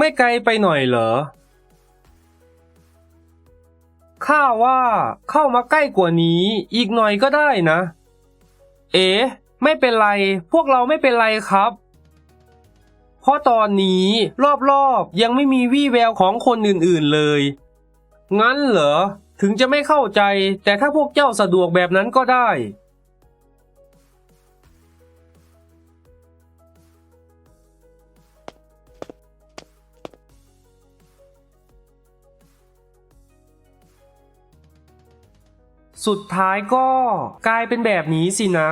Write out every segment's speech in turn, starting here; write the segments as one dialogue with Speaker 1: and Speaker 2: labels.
Speaker 1: ไม่ไกลไปหน่อยเหรอ ข้าว่าเข้ามาใกล้กว่านี้อีกหน่อยก็ได้นะ เอ๋ไม่เป็นไร พวกเราไม่เป็นไรครับ เพราะตอนนี้รอบๆยังไม่มีวี่แววของคนอื่นๆเลย งั้นเหรอ ถึงจะไม่เข้าใจ แต่ถ้าพวกเจ้าสะดวกแบบนั้นก็ได้ สุดท้ายก็กลายเป็นแบบนี้สินะ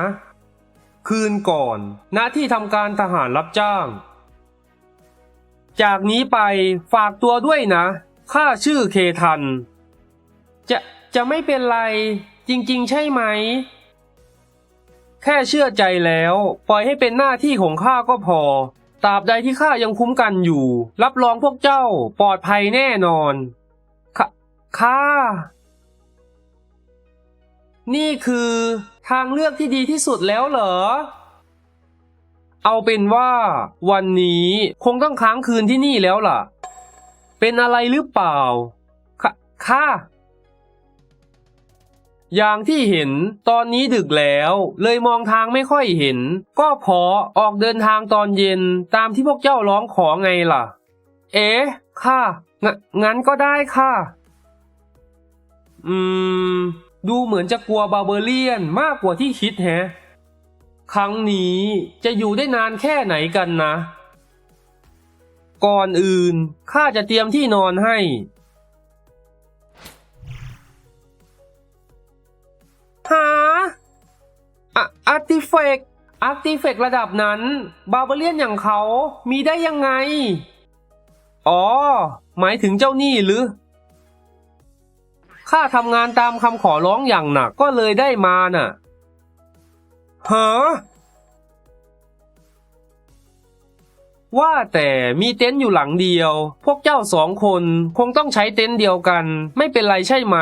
Speaker 1: คืนก่อน ณที่ทำการทหารรับจ้าง จากนี้ไปฝากตัวด้วยนะข้าชื่อเคทัน จะจะไม่เป็นไรจริง ๆ ใช่ไหม แค่เชื่อใจแล้ว ปล่อยให้เป็นหน้าที่ของข้าก็พอตราบใดที่ข้ายังคุ้มกันอยู่ รับรองพวกเจ้าปลอดภัยแน่นอนค่ะข้า นี่คือทางเลือกที่ดีที่สุดแล้วเหรอ เอาเป็นว่าวันนี้คงต้องค้างคืนที่นี่แล้วล่ะ เป็นอะไรหรือเปล่า ค่ะค่ะอย่างที่เห็นตอนนี้ดึกแล้ว เลยมองทางไม่ค่อยเห็น ก็พอออกเดินทางตอนเย็นตามที่พวกเจ้าร้องขอไงล่ะ เอ๊ะ ค่ะงงั้นก็ได้ค่ะ อืม ดูเหมือนจะกลัวบาเบอเรียนมากกว่าที่คิดแฮะ ครั้งนี้จะอยู่ได้นานแค่ไหนกันนะ ก่อนอื่นข้าจะเตรียมที่นอนให้ หาอะอาร์ติเฟกอาร์ติเฟกระดับนั้น บาเบเรียนอย่างเขามีได้ยังไง อ๋อ หมายถึงเจ้านี่หรือ ข้าทำงานตามคำขอร้องอย่างหนักก็เลยได้มาน่ะฮะว่าแต่มีเต็นท์อยู่หลังเดียว พวกเจ้าสองคนคงต้องใช้เต็นท์เดียวกัน ไม่เป็นไรใช่ไหม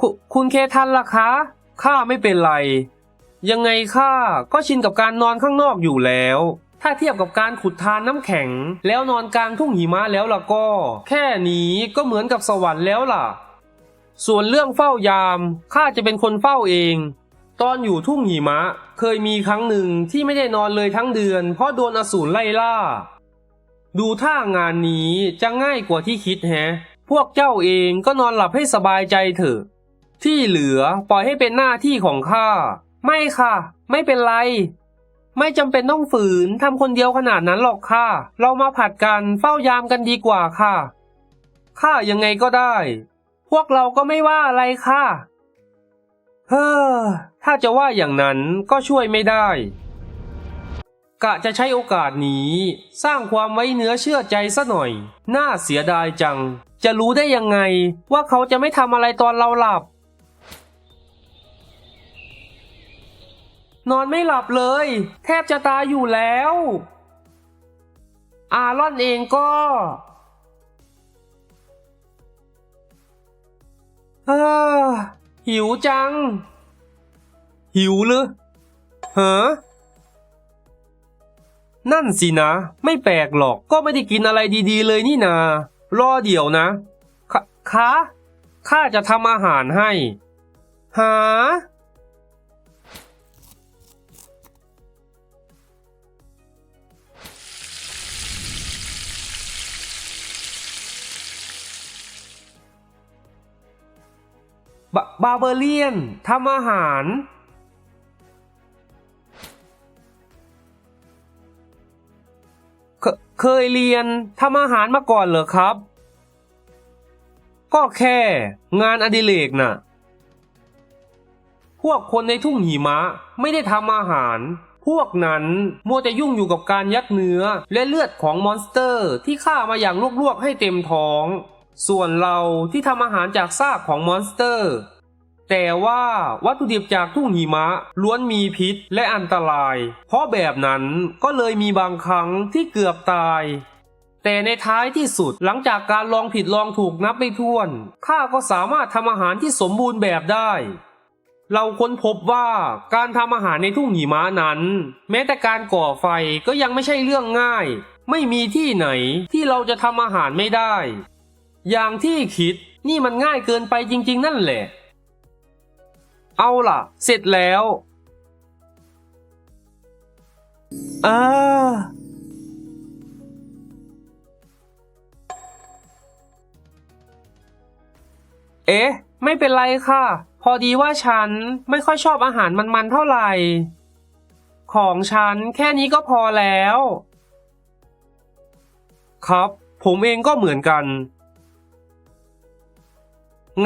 Speaker 1: คุคุณเคทันล่ะคะข้าไม่เป็นไร ยังไงข้าก็ชินกับการนอนข้างนอกอยู่แล้ว ถ้าเทียบกับการขุดทานน้ำแข็ง แล้วนอนกลางทุ่งหิมะแล้วล่ะก็ แค่นี้ก็เหมือนกับสวรรค์แล้วล่ะ ส่วนเรื่องเฝ้ายามข้าจะเป็นคนเฝ้าเอง ตอนอยู่ทุ่งหิมะ เคยมีครั้งหนึ่งที่ไม่ได้นอนเลยทั้งเดือน เพราะโดนอสูรไล่ล่า ดูท่างานนี้จะง่ายกว่าที่คิดแฮะ พวกเจ้าเองก็นอนหลับให้สบายใจเถอะ ที่เหลือปล่อยให้เป็นหน้าที่ของข้า ไม่ค่ะ ไม่เป็นไร ไม่จำเป็นต้องฝืนทำคนเดียวขนาดนั้นหรอกค่ะ เรามาผัดกันเฝ้ายามกันดีกว่าค่ะข้ายังไงก็ได้ พวกเราก็ไม่ว่าอะไรค่ะ เฮ้อ ถ้าจะว่าอย่างนั้นก็ช่วยไม่ได้ กะจะใช้โอกาสนี้ สร้างความไว้เนื้อเชื่อใจซะหน่อย น่าเสียดายจัง จะรู้ได้ยังไงว่าเขาจะไม่ทำอะไรตอนเราหลับ นอนไม่หลับเลย แทบจะตายอยู่แล้ว อารอนเองก็ หิวจัง หิวหรือฮะนั่นสินะ ไม่แปลกหรอกก็ไม่ได้กินอะไรดีๆเลยนี่นา รอเดี๋ยวนะคะข้าจะทำอาหารให้ หา บาบาเบอเรียนทำอาหารเคเคยเรียนทำอาหารมาก่อนเหรอครับ ก็แค่งานอดิเรกน่ะ พวกคนในทุ่งหิมะไม่ได้ทำอาหาร พวกนั้นมัวแต่ยุ่งอยู่กับการยัดเนื้อและเลือดของมอนสเตอร์ที่ฆ่ามาอย่างลวกๆให้เต็มท้อง ส่วนเราที่ทำอาหารจากซากของมอนสเตอร์ แต่ว่าวัตถุดิบจากทุ่งหิมะล้วนมีพิษและอันตราย เพราะแบบนั้นก็เลยมีบางครั้งที่เกือบตาย แต่ในท้ายที่สุดหลังจากการลองผิดลองถูกนับไม่ถ้วนข้าก็สามารถทำอาหารที่สมบูรณ์แบบได้ เราค้นพบว่าการทำอาหารในทุ่งหิมะนั้น แม้แต่การก่อไฟก็ยังไม่ใช่เรื่องง่าย ไม่มีที่ไหนที่เราจะทำอาหารไม่ได้ อย่างที่คิดนี่มันง่ายเกินไปจริง ๆ นั่นแหละ เอาล่ะ เสร็จแล้วอ่าเอ๊ะ ไม่เป็นไรค่ะ พอดีว่าฉันไม่ค่อยชอบอาหารมันๆเท่าไหร่ ของฉันแค่นี้ก็พอแล้ว ครับ ผมเองก็เหมือนกัน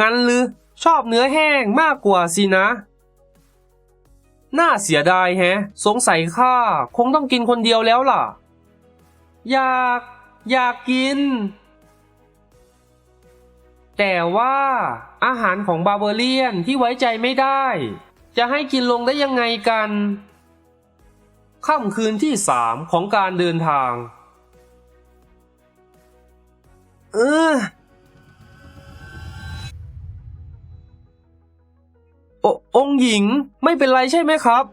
Speaker 1: งั้นหรือชอบเนื้อแห้งมากกว่าสินะ น่าเสียดายแฮะ สงสัยข้าคงต้องกินคนเดียวแล้วล่ะ อยาก อยากกิน แต่ว่าอาหารของบาเบเรียนที่ไว้ใจไม่ได้ จะให้กินลงได้ยังไงกัน ค่ำคืนที่สามของการเดินทาง เออ หญิง ไม่เป็นไรใช่ไหมครับ